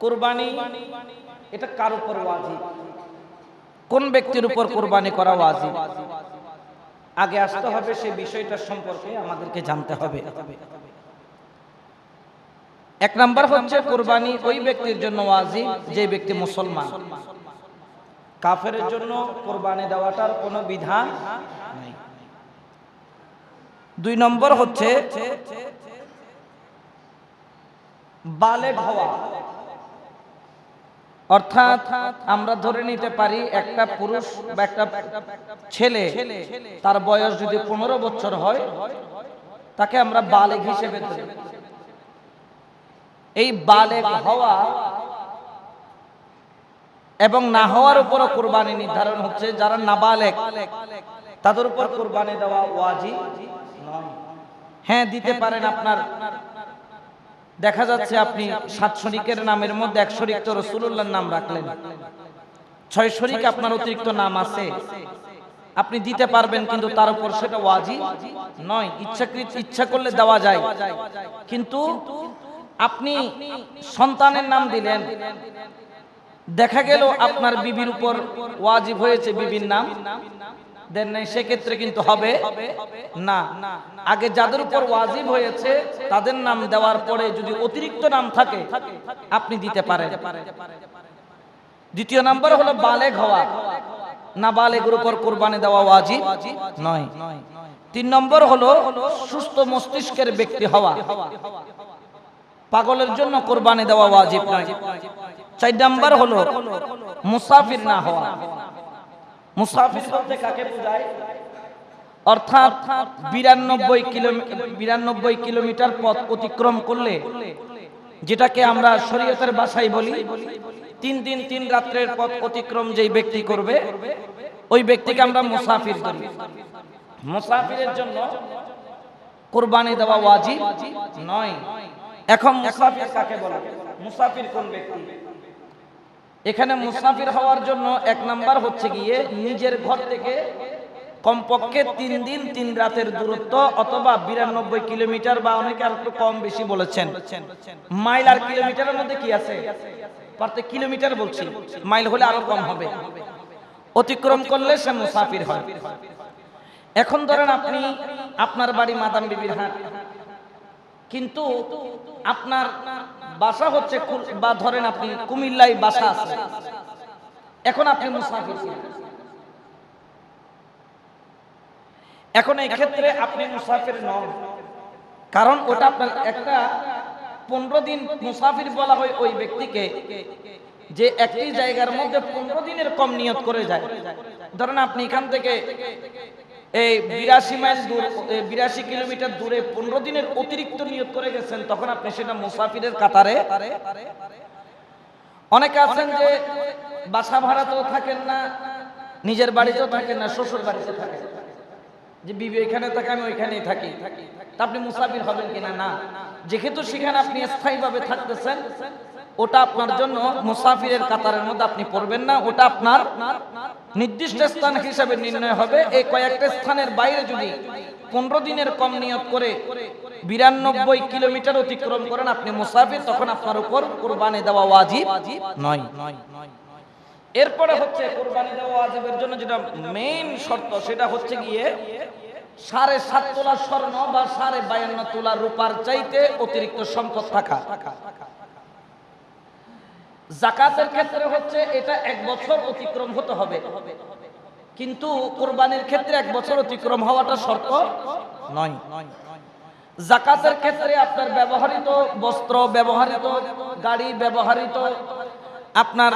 কোরবানি এটা কার উপর ওয়াজিব? কোন ব্যক্তির উপর কোরবানি করা ওয়াজিব? আগে আসতে হবে সেই বিষয়টা সম্পর্কে আমাদেরকে জানতে হবে। এক নাম্বার হচ্ছে কোরবানি ওই ব্যক্তির জন্য ওয়াজিব যে ব্যক্তি মুসলমান। কাফের জন্য কোরবানি দেওয়াটার কোনো বিধান নাই। দুই নম্বর হচ্ছে বালে হওয়া অর্থাৎ আমরা ধরে নিতে পারি একটা পুরুষ বা একটা ছেলে, তার বয়স যদি পনেরো বছর হয়, তাকে আমরা বালেক হিসেবে ধরি। এই বালেক হওয়া এবং না হওয়ার উপরও কোরবানি নির্ধারণ হচ্ছে, যারা নাবালেক, তাদের উপর কোরবানি দেওয়া ওয়াজি হ্যাঁ দিতে পারেন আপনার দেখা যাচ্ছে আপনি সাত শরিকের নামের মধ্যে এক শরিক তো রসুল্লাহর নাম রাখলেন। ছয় শরিক আপনার অতিরিক্ত নাম আছে। আপনি দিতে পারবেন কিন্তু তার উপর সেটা ওয়াজি নয়। ইচ্ছাকৃত ইচ্ছা করলে দেওয়া যায়। কিন্তু আপনি সন্তানের নাম দিলেন। দেখা গেল আপনার বিবির উপর ওয়াজিব হয়েছে বিবির নাম। দেন নাই, সেক্ষেত্রে কিন্তু হবে। না। আগে যাদের উপর ওয়াজিব হয়েছে, তাদের নাম দেওয়ার পরে যদি অতিরিক্ত নাম থাকে, আপনি দিতে পারেন। দ্বিতীয় নাম্বার হলো বালেগ হওয়া। না, বালেগের উপর কোরবানি দেওয়া ওয়াজিব নয়। তিন নম্বর হলো সুস্থ মস্তিষ্কের ব্যক্তি হওয়া। পাগলের জন্য কোরবানি দেওয়া ওয়াজিব নয়। চার নাম্বার হলো মুসাফির না হওয়া। মুসাফির বলতে কাকে অর্থাৎ বিরানব্বই কিলোমিটার বিরানব্বই কিলোমিটার পথ অতিক্রম করলে, যেটাকে আমরা শরীয়তের বাসায় বলি, তিন দিন তিন রাত্রের পথ অতিক্রম যেই ব্যক্তি করবে, ওই ব্যক্তিকে আমরা মুসাফির বলি মুসাফিরের জন্য কোরবানি দেওয়া ওয়াজিব নয়। এখন মুসাফির কাকে বলে? মুসাফির কোন ব্যক্তি? এখানে মুসাফির হওয়ার জন্য এক নাম্বার হচ্ছে গিয়ে নিজের ঘর থেকে কমপক্ষে তিন দিন, তিন রাতের দূরত্ব অথবা বিরানব্বই কিলোমিটার বা অনেকে আর একটু কম বেশি বলেছেন। মাইল আর কিলোমিটারের মধ্যে কি আছে? প্রত্যেক কিলোমিটার বলছি, মাইল হলে আরও কম হবে। অতিক্রম করলে সে মুসাফির হয়। এখন ধরেন আপনি, আপনার বাড়ি মাদাম বিবির হাট। কিন্তু আপনার বাসা হচ্ছে বা ধরেন আপনি কুমিল্লায় বাসা আছে। এখন আপনি মুসাফির এখন এই ক্ষেত্রে আপনি মুসাফির নন। কারণ ওটা আপনার একটা পনেরো দিন মুসাফির বলা হয় ওই ব্যক্তিকে যে একটি জায়গার মধ্যে পনেরো দিনের কম নিয়ত করে যায়। ধরেন আপনি এখান থেকে এই বিরাশি মাইল দূর বিরাশি কিলোমিটার দূরে পনেরো দিনের অতিরিক্ত নিয়োগ করে গেছেন, তখন আপনি সেটা মুসাফিরের কাতারে। অনেকে আছেন যে বাসা ভাড়াতেও থাকেন না, নিজের বাড়িতেও থাকেন না, শ্বশুর বাড়িতে থাকেন। যে বিবি এখানে থাকে, আমি ওইখানেই থাকি। তা আপনি মুসাফির হবেন কিনা? না। যেহেতু সেখানে আপনি স্থায়ীভাবে থাকতেছেন ওটা আপনার জন্য মুসাফিরের কাতারের মধ্যে আপনি পড়বেন না, ওটা আপনার নির্দিষ্ট স্থান হিসাবে নির্ণয় হবে। এই কয়েকটা স্থানের বাইরে যদি পনেরো দিনের কম নিয়োগ করে বিরানব্বই কিলোমিটার অতিক্রম করেন আপনি মুসাফির, তখন আপনার উপর কোরবানি দেওয়া ওয়াজিব নয়। এরপরে হচ্ছে কোরবানি দেওয়া ওয়াজিবের জন্য যেটা মেইন শর্ত, সেটা হচ্ছে গিয়ে সাড়ে সাত তোলা স্বর্ণ বা সাড়ে বায়ান্ন তোলা রূপার চাইতে অতিরিক্ত সম্পদ থাকা। জাকাতের ক্ষেত্রে হচ্ছে এটা এক বছর অতিক্রম হতে হবে। কিন্তু কোরবানির ক্ষেত্রে এক বছর অতিক্রম হওয়াটা শর্ত নয়। জাকাতের ক্ষেত্রে আপনার ব্যবহৃত বস্ত্র, ব্যবহৃত গাড়ি, ব্যবহৃত আপনার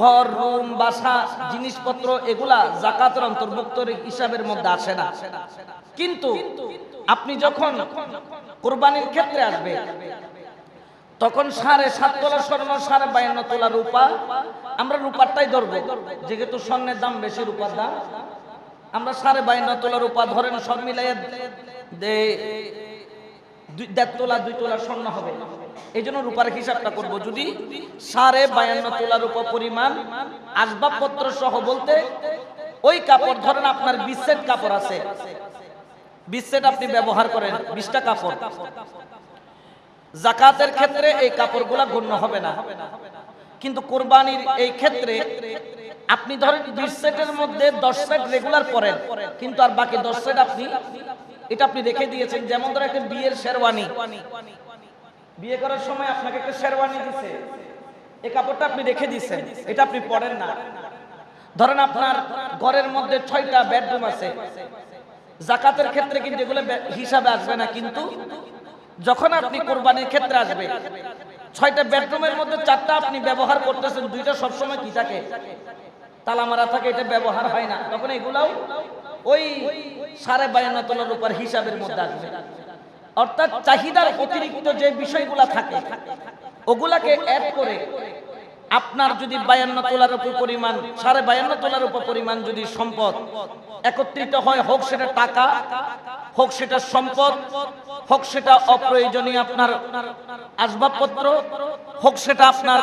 ঘর, রুম, বাসা, জিনিসপত্র, এগুলা জাকাতের অন্তর্ভুক্ত হিসাবের মধ্যে আসে না। কিন্তু আপনি যখন কোরবানির ক্ষেত্রে আসবে তখন সাড়ে সাত তোলা স্বর্ণ, সাড়ে বায়ান্ন তোলা রূপা। আমরা রূপারটাই ধরবো। যেহেতু স্বর্ণের দাম বেশি, রূপার দাম। আমরা সাড়ে বায়ান্ন তোলা রূপা ধরেন, সব মিলাই দেড় তোলা, দুই তোলা স্বর্ণ হবে। এই জন্য রূপার হিসাবটা করব। যদি সাড়ে বায়ান্ন তোলা রূপা পরিমাণ আসবাবপত্র সহ বলতে ওই কাপড়, ধরেন আপনার বিশ সেট কাপড় আছে। বিশ সেট আপনি ব্যবহার করেন, বিশটা কাপড়। জাকাতের ক্ষেত্রে এই কাপড়গুলা গণ্য হবে না। কিন্তু কোরবানির এই ক্ষেত্রে আপনি ধরেন বিশ সেটের মধ্যে দশ সেট রেগুলার পরেন, কিন্তু আর বাকি দশ সেট আপনি, এটা আপনি রেখে দিয়েছেন, যেমন ধরেন একটা বিয়ের শেরওয়ানি। বিয়ে করার সময় আপনাকে একটা শেরওয়ানি দিছে, এই কাপড়টা আপনি রেখে দিয়েছেন এটা আপনি পরেন না। ধরেন আপনার ঘরের মধ্যে ছয়টা বেডরুম আছে, জাকাতের ক্ষেত্রে কিন্তু এগুলো হিসাবে আসবে না, কিন্তু যখন আপনি কোরবানির ক্ষেত্রে আসবে, ছয়টা বেডরুমের মধ্যে চারটা আপনি ব্যবহার করতেছেন, দুইটা সবসময় কি থাকে? তালা মারা থাকে, এটা ব্যবহার হয় না। তখন এগুলাও ওই সাড়ে বায়ান্ন তলার উপর হিসাবের মধ্যে আসবে। অর্থাৎ চাহিদার অতিরিক্ত যে বিষয়গুলা থাকে, ওগুলাকে অ্যাড করে আপনার যদি বায়ান্ন তোলার উপর পরিমাণ, সাড়ে বায়ান্ন তোলার উপর পরিমাণ যদি সম্পদ একত্রিত হয়, হোক সেটা টাকা, হোক সেটা সম্পদ, হোক সেটা অপ্রয়োজনীয় আপনার আসবাবপত্র, হোক সেটা আপনার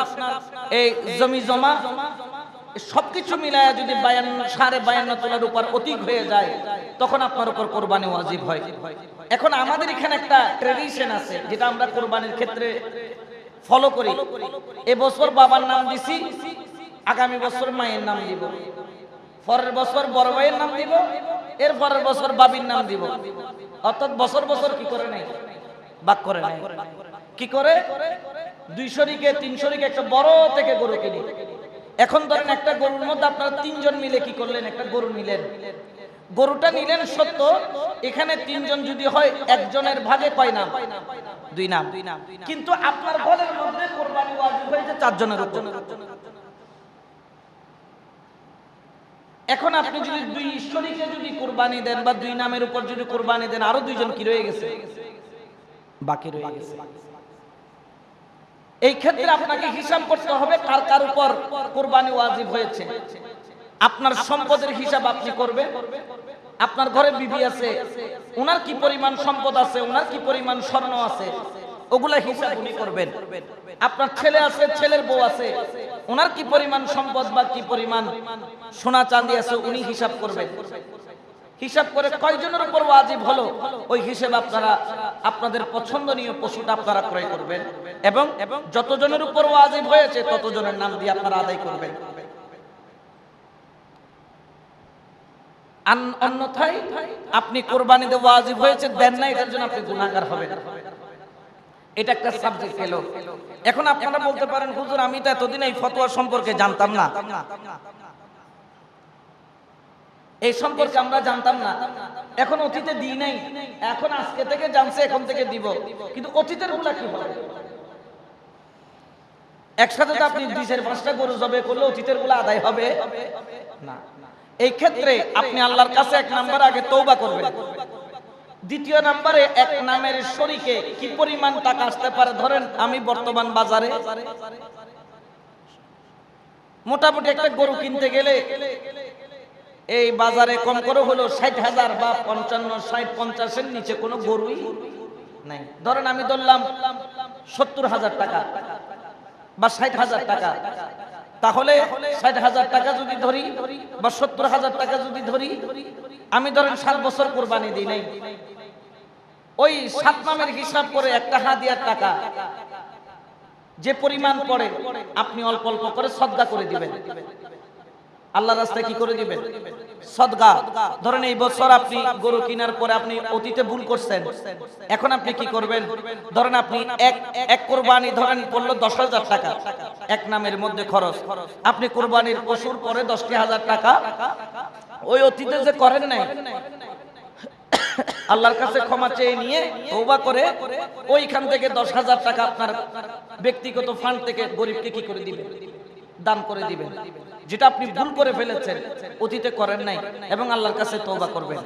এই জমি জমা সবকিছু মিলায় যদি বায়ান্ন, সাড়ে বায়ান্ন তোলার উপর অধিক হয়ে যায়, তখন আপনার উপর কোরবানি ওয়াজিব হয়। এখন আমাদের এখানে একটা ট্রেডিশন আছে, যেটা আমরা কোরবানির ক্ষেত্রে ফলো করি। এবছর বাবার নাম দিছি, আগামী বছর মায়ের নাম দিব। পরের বছর বড় ভাইয়ের নাম দিব, এর পরের বছর বাবির নাম দিব। অর্থাৎ বছর বছর কি করে নাই বাক করে নাই কি করে? দুই শরিকে, তিন শরিকে একটা বড় থেকে গরু কিনি। এখন ধরেন একটা গরুর মধ্যে আপনারা তিনজন মিলে কি করলেন? একটা গরু নিলেন। গরুটা নিলেন সত্য, এখানে তিনজন যদি হয়, একজনের ভাগে কয় নাম? দুই নাম। কিন্তু আপনার ঘরের মধ্যে কোরবানি ওয়াজিব হয়েছে চারজনের এখন আপনি যদি দুই ঈশ্বরীকে যদি কোরবানি দেন বা দুই নামের উপর যদি কোরবানি দেন, আরও দুইজন কি রয়ে গেছে? বাকি রয়ে গেছে। এই ক্ষেত্রে আপনাকে হিসাব করতে হবে কার কার উপর কোরবানি ওয়াজিব হয়েছে। আপনার সম্পদের হিসাব আপনি করবেন। আপনার ঘরে বিবি আছে ওনার কি পরিমাণ সম্পদ আছে ওনার কি পরিমাণ স্বর্ণ আছে, ওগুলা হিসাব উনি করবেন। আপনার ছেলে আছে, ছেলের বউ আছে ওনার কি পরিমাণ সম্পদ বা কি পরিমাণ সোনা চাঁদি আছে, উনি হিসাব করবেন। হিসাব করে কয়জনের উপর ওয়াজিব হলো, ওই হিসেব আপনারা, আপনাদের পছন্দনীয় পশুটা আপনারা ক্রয় করবেন। এবং যতজনের উপর ওয়াজিব হয়েছে, ততজনের নাম দিয়ে আপনারা আদায় করবেন। অন্যথায় আপনি কোরবানিতে ওয়াজিব হয়েছে, দেন না, এটার জন্য আপনি গুণাগার হবেন। এটা একটা সাবজেক্ট এলো এখন আপনারা বলতে পারেন, হুজুর, আমি তো এতদিন এই ফতোয়া সম্পর্কে জানতাম না। এই সম্পর্কে আমরা জানতাম না। এখন অতীতে দিই নাই। এখন আজকে থেকে জানছে, এখন থেকে দিব। কিন্তু অতীতেরগুলা কি হবে? একসাথে তো আপনি দুইশের পাঁচটা গরু জবে করলে অতীতেরগুলা আদায় হবে? না। এই ক্ষেত্রে আপনি আল্লাহর কাছে এক নাম্বার আগে তৌবা করবেন। দ্বিতীয় নাম্বারে এক নামের শরীকে কি পরিমাণ টাকা আসতে পারে? ধরেন আমি বর্তমান বাজারে মোটামুটি একটা গরু কিনতে গেলে এই বাজারে কম করে হলো ষাট হাজার বা পঞ্চান্ন, ষাট, পঞ্চাশের নিচে কোনো গরুই নাই। ধরেন আমি ধরলাম সত্তর হাজার টাকা বা ষাট হাজার টাকা। তাহলে ষাট হাজার টাকা যদি ধরি বা সত্তর হাজার টাকা যদি ধরি, আমি ধরেন সাত বছর কোরবানি দিই নাই। ওই সাত নামের হিসাব করে একটা হাদিয়ার টাকা যে পরিমাণ পড়ে, আপনি অল্প অল্প করে শ্রদ্ধা করে দিবেন। আল্লাহ রাস্তায় কি করে দিবেন? সদগা। ধরেন এই বছর আপনি গরু কেনার পরে আপনি অতীতে ভুল করছেন। এখন আপনি কি করবেন? ধরেন আপনি এক এক কোরবানি ধরেন পড়ল দশ হাজার টাকা। এক নামের মধ্যে খরচ। আপনি কোরবানির পশুর পরে দশটি হাজার টাকা। ওই অতীতে যে করেন নাই, আল্লাহর কাছে ক্ষমা চেয়ে নিয়ে তৌবা করে ওইখান থেকে দশ হাজার টাকা আপনার ব্যক্তিগত ফান্ড থেকে গরিবকে কি করে দিবেন? দান করে দিবেন। যেটা আপনি ভুল করে ফেলেছেন অতীতে করেন নাই এবং আল্লাহর কাছে তৌবা করবেন।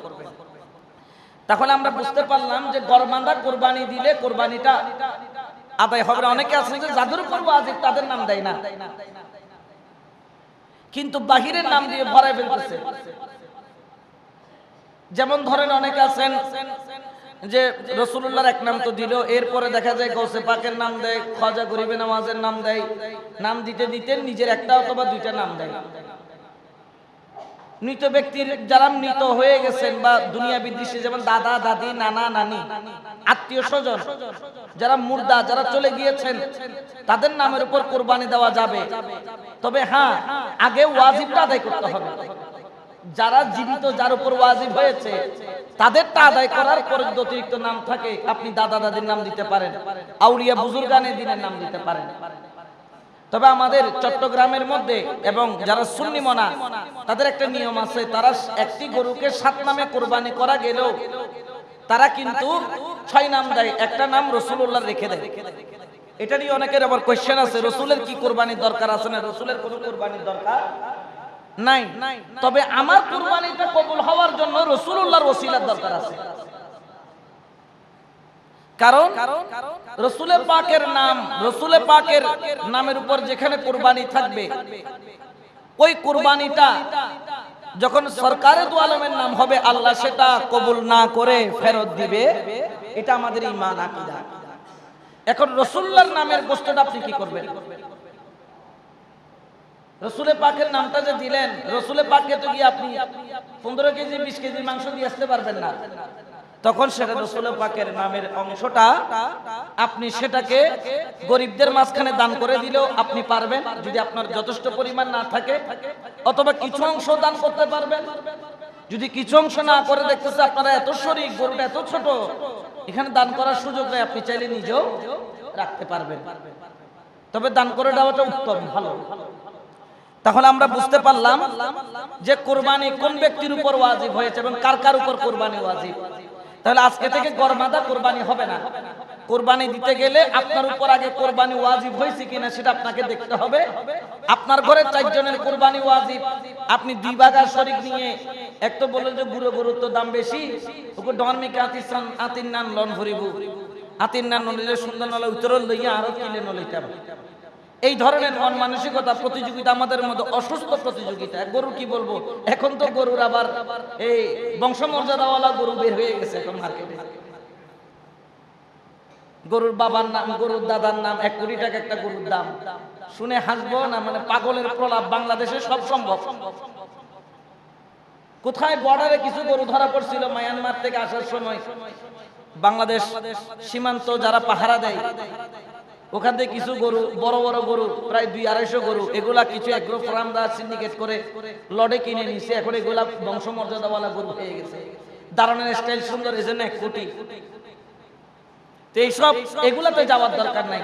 তাহলে আমরা বুঝতে পারলাম যে গরমান্দা কোরবানি দিলে কোরবানিটা আদায় হবে অনেকে আছে যে যাদের করব আজ তাদের নাম দেয় না। কিন্তু বাহিরের নাম দিয়ে ভরাই ফেলতেছে। যেমন ধরেন অনেকে আছেন যে রসুল্লাহর এক নাম তো দিল, এরপরে দেখা যায় গৌসে পাকের নাম দেয়, খাজা গরিবে নামাজের নাম দেয়। নাম দিতে দিতে নিজের একটা অথবা দুইটা নাম দেয়। মৃত ব্যক্তির যারা মৃত হয়ে গেছেন বা দুনিয়া বিদৃশ্যে যেমন দাদা, দাদি, নানা, নানি, আত্মীয় স্বজন, যারা মুর্দা, যারা চলে গিয়েছেন, তাদের নামের উপর কোরবানি দেওয়া যাবে। তবে হ্যাঁ আগে ওয়াজিবটা আদায় করতে হবে। যারা জীবিত, যার উপর ওয়াজিব হয়েছে তাদেরটা আদায় করার পরে যদি অতিরিক্ত নাম থাকে, আপনি দাদা দাদির নাম দিতে পারেন, আউলিয়া বুজুর্গানের দিনের নাম দিতে পারেন। তবে আমাদের চট্টগ্রামের মধ্যে এবং যারা সুন্নি মনা, তাদের একটা নিয়ম আছে, তারা একটি গরুকে সাত নামে কোরবানি করা গেলেও তারা কিন্তু ছয় নাম দেয়, একটা নাম রসুল্লাহ রেখে দেয়। এটা নিয়ে অনেকের আবার কোয়েশ্চেন আছে, রসুলের কি কোরবানির দরকার আছে না? রসুলের কোনো কোরবানির দরকার নাই। তবে আমার কোরবানিটা কবুল হওয়ার জন্য রসুল্লাহর ওসিলার দরকার আছে। কারণ রসুলে পাকের নাম, রসুলে পাকের নামের উপর যেখানে কোরবানি থাকবে, ওই কুরবানিটা যখন সরকারে দু আলমের নাম হবে, আল্লাহ সেটা কবুল না করে ফেরত দিবে, এটা আমাদের ইমান আকিদা। এখন রসুল্লার নামের গোষ্ঠটা আপনি কি করবেন? রসুলে পাকের নামটা যে দিলেন রসুলে পাককে তো গিয়ে আপনি পনেরো কেজি, বিশ কেজি মাংস দিয়ে আসতে পারবেন না। তখন সেটা রসুলে পাকের নামের অংশটা আপনি সেটাকে গরিবদের মাঝখানে দান করে দিলেও আপনি পারবেন, যদি আপনার যথেষ্ট পরিমাণ না থাকে। অথবা কিছু অংশ দান করতে পারবেন। যদি কিছু অংশ না করে দেখতেছে আপনারা এত শরীর গরুটা এত ছোট, এখানে দান করার সুযোগ নেই, আপনি চাইলে নিজেও রাখতে পারবেন। তবে দান করে দেওয়াটা উত্তম, ভালো। তাহলে আমরা বুঝতে পারলাম যে কোরবানি কোন ব্যক্তির উপর ওয়াজিব হয়েছে এবং কার কার উপর কোরবানি ওয়াজিব। তাহলে আজকে থেকে গরমাদা কোরবানি হবে না। কোরবানি দিতে গেলে আপনার উপর আগে কোরবানি ওয়াজিব হয়েছে কিনা সেটা আপনাকে দেখতে হবে। আপনার ঘরে চারজনের কোরবানি ওয়াজিব। আপনি দুই বাগার শরিক নিয়ে, এক তো বললেন যে গুরু গুরুর তো দাম বেশি ওকে ডরমিকে আতিসান আতিন নান লন ভরিব। আতিন নান নলিলে সুন্দর নলে উত্তর লইয়া আরও কিলে নলিতাম এই ধরনের মন মানসিকতা প্রতিযোগিতা আমাদের মধ্যে অসুস্থ প্রতিযোগিতা। গরু কি বলব? এখন তো গরুর আবার এই বংশমর্যাদাওয়ালা গরু বের হয়ে গেছে এখন মার্কেটে গরুর বাবার নাম, গরুর দাদার নাম, এক কোটি টাকা একটা গরুর দাম। শুনে হাসবো না মানে পাগলের প্রলাপ বাংলাদেশে সব সম্ভব। কোথায় বর্ডারে কিছু গরু ধরা পড়ছিল মায়ানমার থেকে আসার সময়? বাংলাদেশ সীমান্ত যারা পাহারা দেয় ওখান থেকে কিছু গরু, বড় বড় গরু, প্রায় দুই আড়াইশো গরু, এগুলা কিছু এগ্রো ফার্মরা সিন্ডিকেট করে লডে কিনে নিছে, এখন এগুলা বংশমর্যাদাওয়ালা গরু হয়ে গেছে। দাঁড়ানোর স্টাইল সুন্দর, এজন্য জন্য এক কোটি। তো এইসব, এগুলাতে যাওয়ার দরকার নাই।